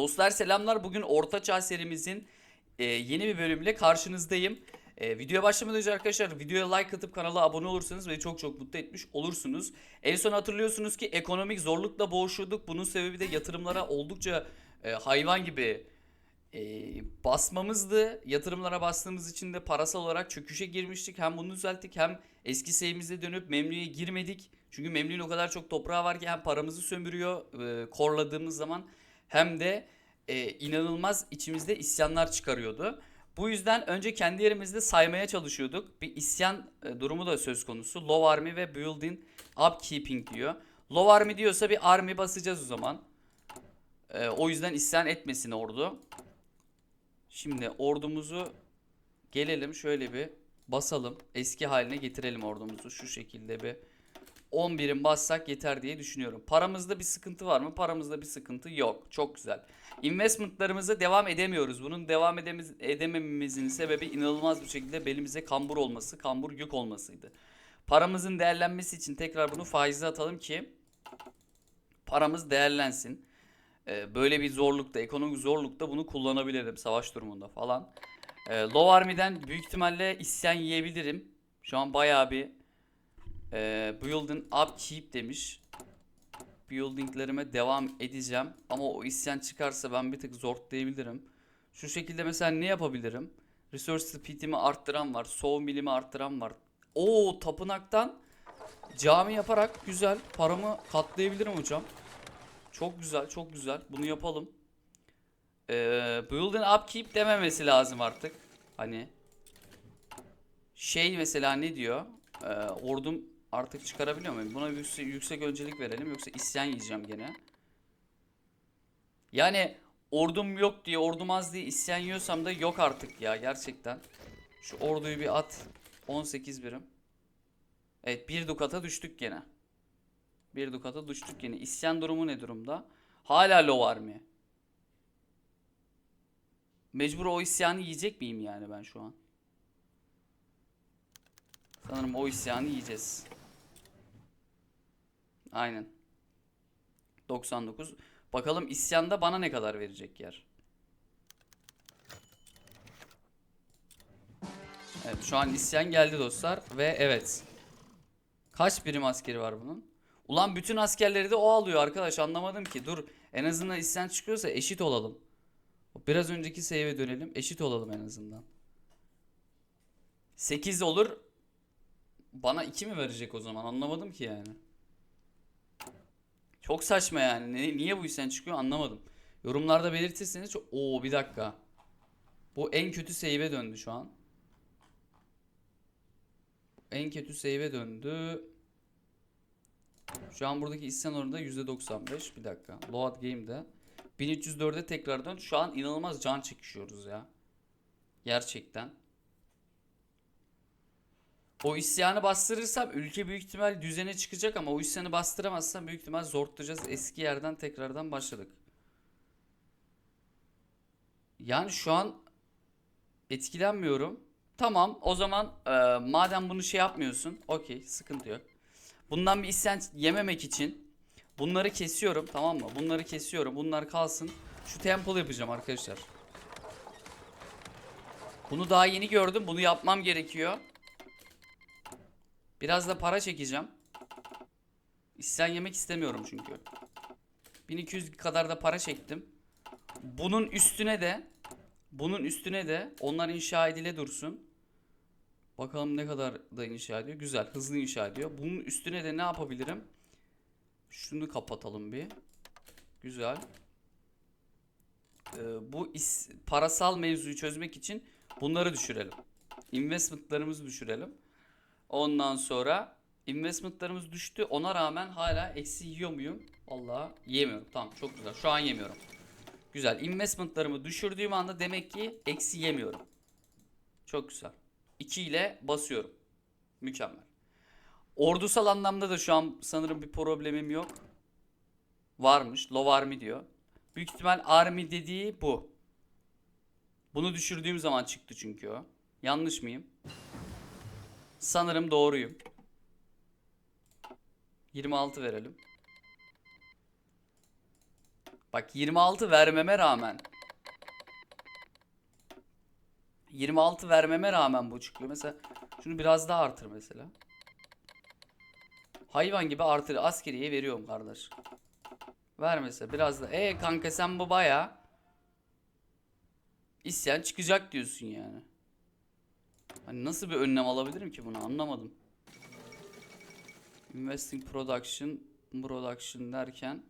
Dostlar selamlar. Bugün Orta Çağ serimizin e, yeni bir bölümüyle karşınızdayım. E, videoya başlamadan önce arkadaşlar videoya like atıp kanala abone olursanız beni çok çok mutlu etmiş olursunuz. En son hatırlıyorsunuz ki ekonomik zorlukla boğuşuyorduk. Bunun sebebi de yatırımlara oldukça e, hayvan gibi e, basmamızdı. Yatırımlara bastığımız için de parasal olarak çöküşe girmiştik. Hem bunu düzelttik hem eski sevimize dönüp Memlü'ye girmedik. Çünkü Memlü'nün o kadar çok toprağı var ki hem paramızı sömürüyor e, korladığımız zaman hem de e, inanılmaz içimizde isyanlar çıkarıyordu. Bu yüzden önce kendi yerimizde saymaya çalışıyorduk. Bir isyan e, durumu da söz konusu. Low Army ve Building Upkeeping diyor. Low Army diyorsa bir army basacağız o zaman. E, o yüzden isyan etmesin ordu. Şimdi ordumuzu gelelim şöyle bir basalım. Eski haline getirelim ordumuzu. Şu şekilde bir 11'in bassak yeter diye düşünüyorum. Paramızda bir sıkıntı var mı? Paramızda bir sıkıntı yok. Çok güzel. Investmentlarımıza devam edemiyoruz. Bunun devam edemememizin sebebi inanılmaz bir şekilde belimize kambur olması, kambur yük olmasıydı. Paramızın değerlenmesi için tekrar bunu faize atalım ki paramız değerlensin. Ee, böyle bir zorlukta, ekonomik zorlukta bunu kullanabilirim savaş durumunda falan. Ee, Low Army'den büyük ihtimalle isyan yiyebilirim. Şu an bayağı bir ee, building upkeep demiş. Buildinglerime devam edeceğim. Ama o isyan çıkarsa ben bir tık zortlayabilirim. Şu şekilde mesela ne yapabilirim? Resource speed'imi arttıran var. Sawmill'imi arttıran var. Oo tapınaktan cami yaparak güzel paramı katlayabilirim hocam. Çok güzel çok güzel. Bunu yapalım. Ee, building upkeep dememesi lazım artık. Hani şey mesela ne diyor? Ee, ordum artık çıkarabiliyor muyum? Buna yüksek, yüksek öncelik verelim yoksa isyan yiyeceğim gene. Yani ordum yok diye, ordum az diye isyan yiyorsam da yok artık ya gerçekten. Şu orduyu bir at. 18 birim. Evet bir dukata düştük gene. Bir dukata düştük gene. İsyan durumu ne durumda? Hala low army. Mecbur o isyanı yiyecek miyim yani ben şu an? Sanırım o isyanı yiyeceğiz. Aynen. 99. Bakalım isyanda bana ne kadar verecek yer. Evet şu an isyan geldi dostlar ve evet. Kaç birim askeri var bunun? Ulan bütün askerleri de o alıyor arkadaş anlamadım ki. Dur en azından isyan çıkıyorsa eşit olalım. Biraz önceki save'e dönelim. Eşit olalım en azından. 8 olur. Bana 2 mi verecek o zaman? Anlamadım ki yani. Çok saçma yani. Ne- niye bu isyan çıkıyor anlamadım. Yorumlarda belirtirseniz çok... Oo bir dakika. Bu en kötü save'e döndü şu an. En kötü save'e döndü. Şu an buradaki isyan oranı da %95. Bir dakika. Load Game'de. 1304'e tekrar dön. Şu an inanılmaz can çekişiyoruz ya. Gerçekten. O isyanı bastırırsam ülke büyük ihtimal düzene çıkacak ama o isyanı bastıramazsam büyük ihtimal zortlayacağız. Eski yerden tekrardan başladık. Yani şu an etkilenmiyorum. Tamam o zaman e, madem bunu şey yapmıyorsun okey sıkıntı yok. Bundan bir isyan yememek için bunları kesiyorum tamam mı? Bunları kesiyorum bunlar kalsın. Şu temple yapacağım arkadaşlar. Bunu daha yeni gördüm bunu yapmam gerekiyor. Biraz da para çekeceğim. İsyan yemek istemiyorum çünkü. 1200 kadar da para çektim. Bunun üstüne de bunun üstüne de onlar inşa edile dursun. Bakalım ne kadar da inşa ediyor. Güzel, hızlı inşa ediyor. Bunun üstüne de ne yapabilirim? Şunu kapatalım bir. Güzel. Ee, bu is- parasal mevzuyu çözmek için bunları düşürelim. Investmentlarımızı düşürelim. Ondan sonra investmentlarımız düştü. Ona rağmen hala eksi yiyor muyum? Vallahi yemiyorum. Tamam çok güzel. Şu an yemiyorum. Güzel. Investmentlarımı düşürdüğüm anda demek ki eksi yemiyorum. Çok güzel. 2 ile basıyorum. Mükemmel. Ordusal anlamda da şu an sanırım bir problemim yok. Varmış. Low army diyor. Büyük ihtimal army dediği bu. Bunu düşürdüğüm zaman çıktı çünkü o. Yanlış mıyım? Sanırım doğruyum. 26 verelim. Bak 26 vermeme rağmen 26 vermeme rağmen bu çıkıyor. Mesela şunu biraz daha artır mesela. Hayvan gibi artır. Askeriye veriyorum kardeş. Ver mesela biraz da. E kanka sen bu baya isyan çıkacak diyorsun yani. Hani nasıl bir önlem alabilirim ki bunu anlamadım. Investing production production derken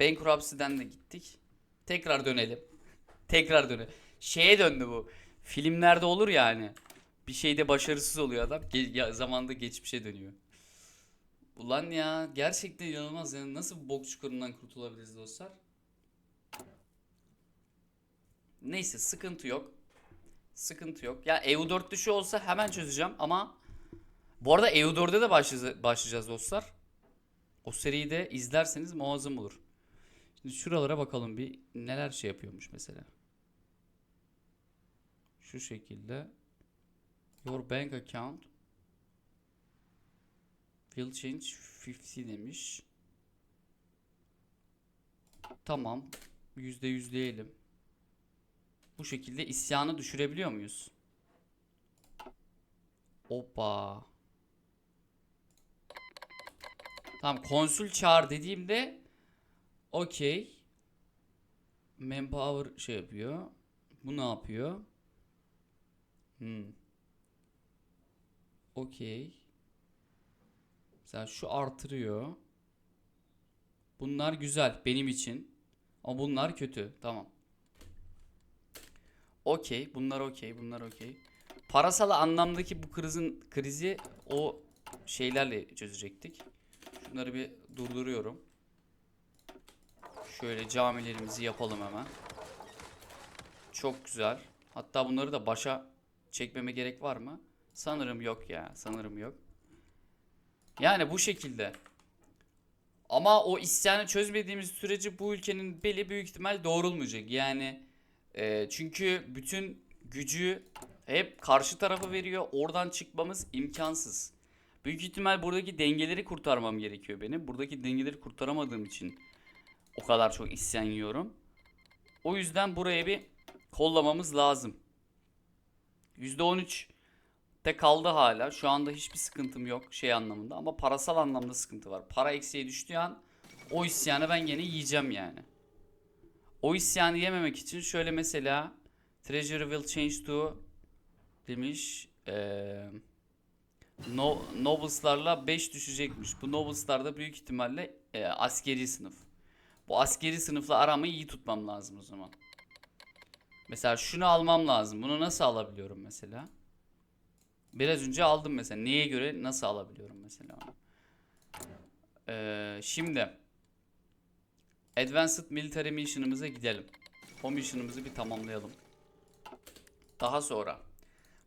Bankruptcy'den de gittik. Tekrar dönelim. Tekrar dönelim. Şeye döndü bu. Filmlerde olur ya hani. Bir şeyde başarısız oluyor adam. Ge- ya, zamanda geçmişe dönüyor. Ulan ya gerçekten inanılmaz yani nasıl bu bok çukurundan kurtulabiliriz dostlar? Neyse sıkıntı yok. Sıkıntı yok. Ya EU4 dışı olsa hemen çözeceğim ama bu arada EU4'e de başlayacağız, dostlar. O seriyi de izlerseniz muazzam olur. Şimdi şuralara bakalım bir neler şey yapıyormuş mesela. Şu şekilde Your bank account will change 50 demiş. Tamam. Yüzde yüzleyelim. Bu şekilde isyanı düşürebiliyor muyuz? Hoppa. Tamam konsül çağır dediğimde okey. Manpower şey yapıyor. Bu ne yapıyor? Hmm. Okey. Mesela şu artırıyor. Bunlar güzel benim için. Ama bunlar kötü. Tamam. Okey. Bunlar okey. Bunlar okey. Parasal anlamdaki bu krizin krizi o şeylerle çözecektik. Şunları bir durduruyorum. Şöyle camilerimizi yapalım hemen. Çok güzel. Hatta bunları da başa çekmeme gerek var mı? Sanırım yok ya. Sanırım yok. Yani bu şekilde. Ama o isyanı çözmediğimiz sürece bu ülkenin beli büyük ihtimal doğrulmayacak. Yani e, çünkü bütün gücü hep karşı tarafa veriyor. Oradan çıkmamız imkansız. Büyük ihtimal buradaki dengeleri kurtarmam gerekiyor benim. Buradaki dengeleri kurtaramadığım için o kadar çok isyan yiyorum. O yüzden buraya bir kollamamız lazım. %13 de kaldı hala. Şu anda hiçbir sıkıntım yok şey anlamında ama parasal anlamda sıkıntı var. Para eksiğe düştüğü an o isyanı ben gene yiyeceğim yani. O isyanı yememek için şöyle mesela Treasury will change to demiş. Eee no, Nobles'larla 5 düşecekmiş. Bu Nobles'lar da büyük ihtimalle e, askeri sınıf. Bu askeri sınıfla aramı iyi tutmam lazım o zaman. Mesela şunu almam lazım. Bunu nasıl alabiliyorum mesela? Biraz önce aldım mesela. Neye göre nasıl alabiliyorum mesela? Ee, şimdi Advanced Military Mission'ımıza gidelim. O mission'ımızı bir tamamlayalım. Daha sonra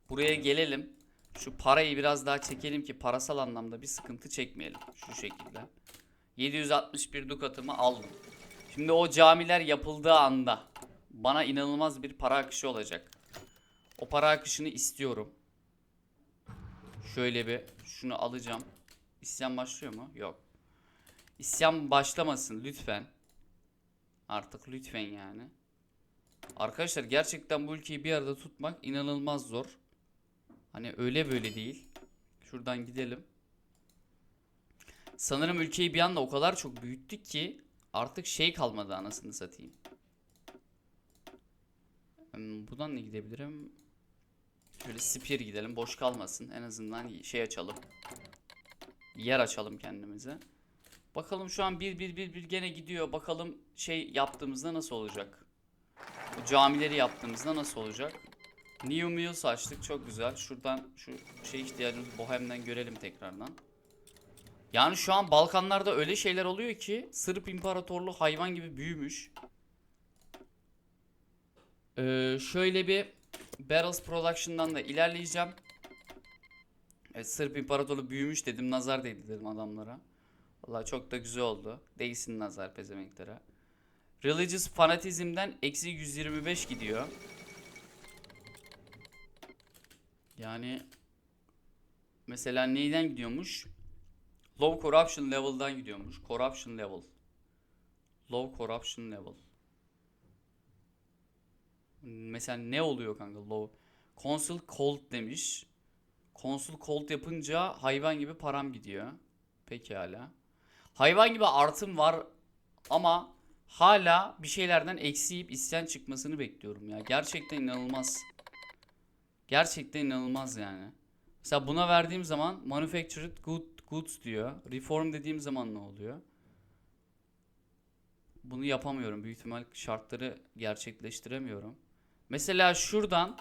buraya gelelim. Şu parayı biraz daha çekelim ki parasal anlamda bir sıkıntı çekmeyelim. Şu şekilde. 761 dukatımı aldım. Şimdi o camiler yapıldığı anda bana inanılmaz bir para akışı olacak. O para akışını istiyorum. Şöyle bir şunu alacağım. İsyan başlıyor mu? Yok. İsyan başlamasın lütfen. Artık lütfen yani. Arkadaşlar gerçekten bu ülkeyi bir arada tutmak inanılmaz zor. Hani öyle böyle değil. Şuradan gidelim. Sanırım ülkeyi bir anda o kadar çok büyüttük ki artık şey kalmadı anasını satayım. Hmm, Buradan ne gidebilirim? Şöyle Spear gidelim. Boş kalmasın. En azından şey açalım. Yer açalım kendimize. Bakalım şu an bir bir bir bir gene gidiyor. Bakalım şey yaptığımızda nasıl olacak? Bu camileri yaptığımızda nasıl olacak? New Mills açtık. Çok güzel. Şuradan şu şey ihtiyacımız Bohem'den görelim tekrardan. Yani şu an Balkanlarda öyle şeyler oluyor ki Sırp İmparatorluğu hayvan gibi büyümüş. Ee, şöyle bir Barrels Production'dan da ilerleyeceğim. Evet, Sırp İmparatorluğu büyümüş dedim. Nazar değdi dedim adamlara. Vallahi çok da güzel oldu. Değsin nazar pezevenklere. Religious fanatizmden eksi 125 gidiyor. Yani mesela neyden gidiyormuş? Low corruption level'dan gidiyormuş. Corruption level. Low corruption level. Mesela ne oluyor kanka low? Consul cold demiş. Consul cold yapınca hayvan gibi param gidiyor. Pekala. Hayvan gibi artım var ama hala bir şeylerden eksiyip isyan çıkmasını bekliyorum ya. Gerçekten inanılmaz. Gerçekten inanılmaz yani. Mesela buna verdiğim zaman manufactured good, goods diyor. Reform dediğim zaman ne oluyor? Bunu yapamıyorum. Büyük ihtimal şartları gerçekleştiremiyorum. Mesela şuradan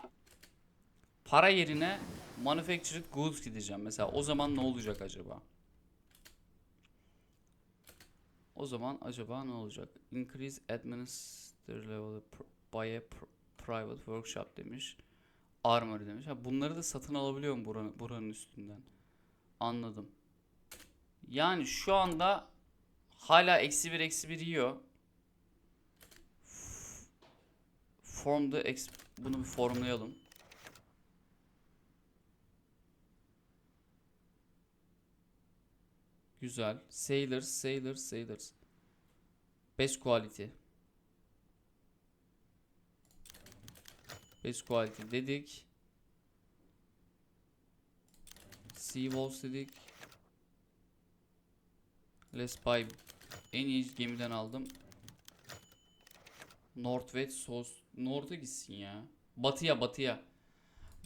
para yerine manufactured goods gideceğim. Mesela o zaman ne olacak acaba? O zaman acaba ne olacak? Increase administrator level by a pr- private workshop demiş. Armory demiş. Ha, bunları da satın alabiliyorum buranın, buranın üstünden. Anladım. Yani şu anda hala eksi bir eksi bir yiyor. Form the bunu bir formlayalım. Güzel. Sailors, sailors, sailors. Best quality. Best quality dedik. Sea Walls dedik. Let's buy. En iyi gemiden aldım. Northwest Sos. North'a gitsin ya. Batıya batıya.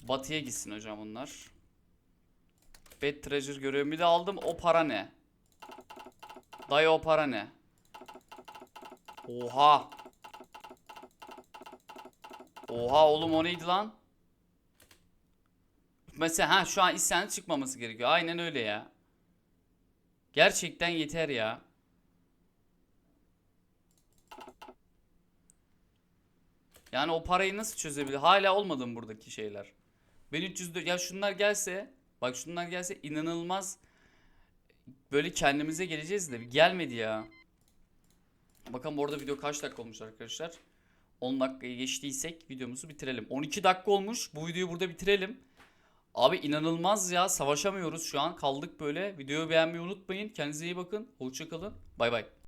Batıya gitsin hocam bunlar. Bad Treasure görevimi de aldım. O para ne? Dayı o para ne? Oha. Oha oğlum o neydi lan? Mesela ha şu an isyan çıkmaması gerekiyor. Aynen öyle ya. Gerçekten yeter ya. Yani o parayı nasıl çözebilir? Hala olmadı mı buradaki şeyler? 1304 ya şunlar gelse bak şunlar gelse inanılmaz böyle kendimize geleceğiz de gelmedi ya. Bakalım bu video kaç dakika olmuş arkadaşlar. 10 dakikayı geçtiysek videomuzu bitirelim. 12 dakika olmuş. Bu videoyu burada bitirelim. Abi inanılmaz ya. Savaşamıyoruz şu an. Kaldık böyle. Videoyu beğenmeyi unutmayın. Kendinize iyi bakın. Hoşçakalın. Bay bay.